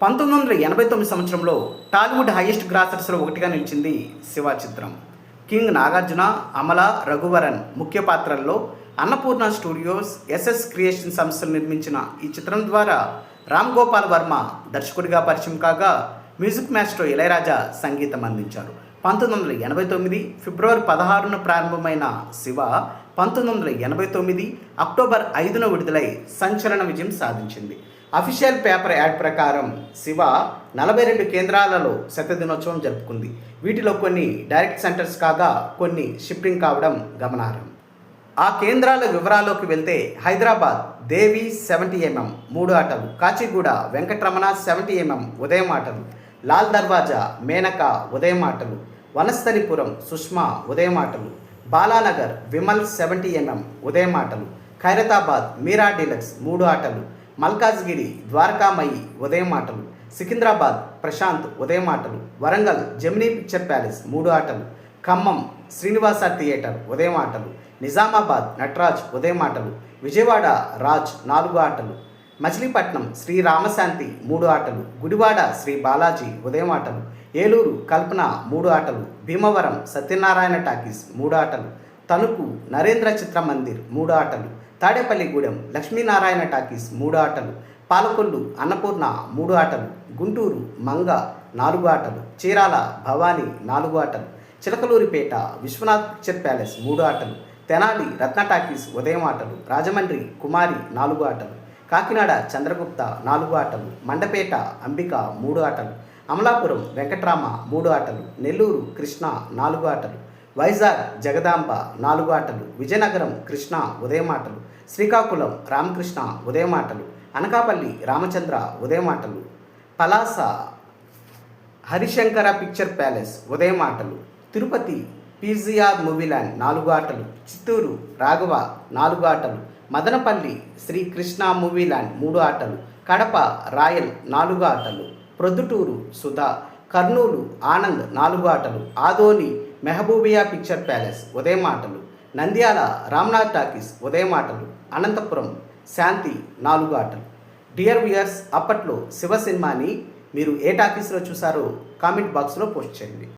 పంతొమ్మిది వందల ఎనభై తొమ్మిది సంవత్సరంలో టాలీవుడ్ హైయెస్ట్ గ్రాసర్స్లో ఒకటిగా నిలిచింది శివ చిత్రం. కింగ్ నాగార్జున అమల రఘువరన్ ముఖ్య పాత్రల్లో అన్నపూర్ణ స్టూడియోస్ ఎస్ఎస్ క్రియేషన్ సంస్థలు నిర్మించిన ఈ చిత్రం ద్వారా రామ్ గోపాల్ వర్మ దర్శకుడిగా పరిచయం కాగా మ్యూజిక్ మాస్టర్ ఇళయరాజా సంగీతం అందించారు. పంతొమ్మిది వందల ఎనభై తొమ్మిది ఫిబ్రవరి పదహారున ప్రారంభమైన శివ పంతొమ్మిది వందల ఎనభై తొమ్మిది అక్టోబర్ ఐదున విడుదలై సంచలన విజయం సాధించింది. అఫీషియల్ పేపర్ యాడ్ ప్రకారం శివ నలభై రెండు కేంద్రాలలో శతదినోత్సవం జరుపుకుంది. వీటిలో కొన్ని డైరెక్ట్ సెంటర్స్ కాగా కొన్ని షిఫ్టింగ్ కావడం గమనార్హం. ఆ కేంద్రాల వివరాల్లోకి వెళ్తే హైదరాబాద్ దేవి సెవెంటీ ఎంఎం మూడు ఆటలు కాచిగూడ వెంకటరమణ సెవెంటీ ఎంఎం ఉదయం ఆటలు లాల్ దర్వాజా మేనక ఉదయం ఆటలు వనస్థలిపురం సుష్మా ఉదయం ఆటలు బాలానగర్ విమల్ సెవెంటీ ఎంఎం ఉదయం ఆటలు ఖైరతాబాద్ మీరా డీలక్స్ మూడు ఆటలు మల్కాజ్గిరి ద్వారకామయి ఉదయం ఆటలు సికింద్రాబాద్ ప్రశాంత్ ఉదయం ఆటలు వరంగల్ జమినీ పిక్చర్ ప్యాలెస్ మూడు ఆటలు ఖమ్మం శ్రీనివాస థియేటర్ ఉదయం ఆటలు నిజామాబాద్ నటరాజ్ ఉదయం ఆటలు విజయవాడ రాజ్ నాలుగు ఆటలు మచిలీపట్నం శ్రీ రామశాంతి మూడు ఆటలు గుడివాడ శ్రీ బాలాజీ ఉదయం ఆటలు ఏలూరు కల్పన మూడు ఆటలు భీమవరం సత్యనారాయణ టాకీస్ మూడు ఆటలు తణుకు నరేంద్ర చిత్ర మందిర్ మూడు ఆటలు తాడేపల్లిగూడెం లక్ష్మీనారాయణ టాకీస్ మూడు ఆటలు పాలకొల్లు అన్నపూర్ణ మూడు ఆటలు గుంటూరు మంగ నాలుగు ఆటలు చీరాల భవానీ నాలుగు ఆటలు చిలకలూరిపేట విశ్వనాథ్ పిక్చర్ ప్యాలెస్ మూడు ఆటలు తెనాలి రత్న టాకీస్ ఉదయం ఆటలు రాజమండ్రి కుమారి నాలుగు ఆటలు కాకినాడ చంద్రగుప్త నాలుగు ఆటలు మండపేట అంబిక మూడు ఆటలు అమలాపురం వెంకట్రామ మూడు ఆటలు నెల్లూరు కృష్ణ నాలుగు ఆటలు వైజాగ్ జగదాంబ నాలుగు ఆటలు విజయనగరం కృష్ణ ఉదయం ఆటలు శ్రీకాకుళం రామకృష్ణ ఉదయం ఆటలు అనకాపల్లి రామచంద్ర ఉదయం ఆటలు పలాస హరిశంకర పిక్చర్ ప్యాలెస్ ఉదయం ఆటలు తిరుపతి పీజిఆర్ మూవీల్యాండ్ నాలుగు ఆటలు చిత్తూరు రాఘవ నాలుగు ఆటలు మదనపల్లి శ్రీ కృష్ణ మూవీల్యాండ్ మూడు ఆటలు కడప రాయల్ నాలుగు ఆటలు ప్రొద్దుటూరు సుధా కర్నూలు ఆనంద్ నాలుగు ఆటలు ఆదోని మెహబూబియా పిక్చర్ ప్యాలెస్ ఉదయం ఆటలు నంద్యాల రామ్నాథ్ టాకీస్ ఉదయం ఆటలు అనంతపురం శాంతి నాలుగు ఆటలు. డియర్ వియర్స్ అప్పట్లో శివ సినిమాని మీరు ఏ టాకీస్లో చూసారో కామెంట్ బాక్స్లో పోస్ట్ చేయండి.